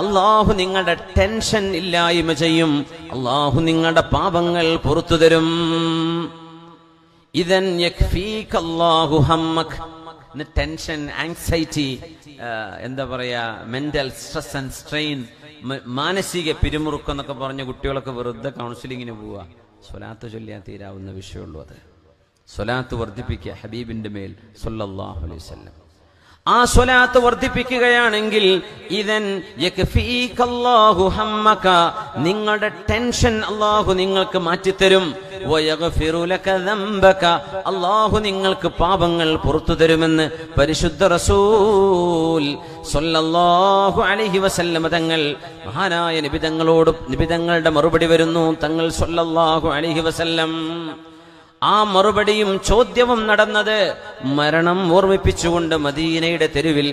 അള്ളാഹു നിങ്ങളുടെ ടെൻഷൻ ഇല്ലായ്മ ചെയ്യും. അള്ളാഹു നിങ്ങളുടെ പാപങ്ങൾ പുറത്തു തരും. ഇതൻ ടെൻഷൻ ആങ്സൈറ്റി എന്താ പറയാ മെന്റൽ സ്ട്രെസ് ആൻഡ് സ്ട്രെയിൻ മാനസിക പിരിമുറുക്കം എന്നൊക്കെ പറഞ്ഞ കുട്ടികളൊക്കെ വെറുതെ കൗൺസിലിങ്ങിന് പോവുക സ്വലാത്ത് ചൊല്ലിയാൽ തീരാവുന്ന വിഷയമുള്ളൂ അത്. സ്വലാത്ത് വർദ്ധിപ്പിക്കുക ഹബീബിന്റെ മേൽ. സല്ലല്ലാഹു അലൈഹി വസല്ലം. ആ സ്വലാത്ത് വർദ്ധിപ്പിക്കുകയാണെങ്കിൽ ഇതൻ നിങ്ങളുടെ ടെൻഷൻ അള്ളാഹു നിങ്ങൾക്ക് മാറ്റിത്തരും. അള്ളാഹു നിങ്ങൾക്ക് പാപങ്ങൾ പുറത്തു തരുമെന്ന് പരിശുദ്ധ റസൂൽ അലൈഹി വസല്ലമ തങ്ങൾ മഹാനായ നിബിതങ്ങളോട് നിബിതങ്ങളുടെ മറുപടി വരുന്നു തങ്ങൾ സൊല്ലാഹു അലഹി വസല്ലം. ആ മറുപടിയും ചോദ്യവും നടന്നത് മരണം ഓർമ്മിപ്പിച്ചുകൊണ്ട് മദീനയുടെ തെരുവിൽ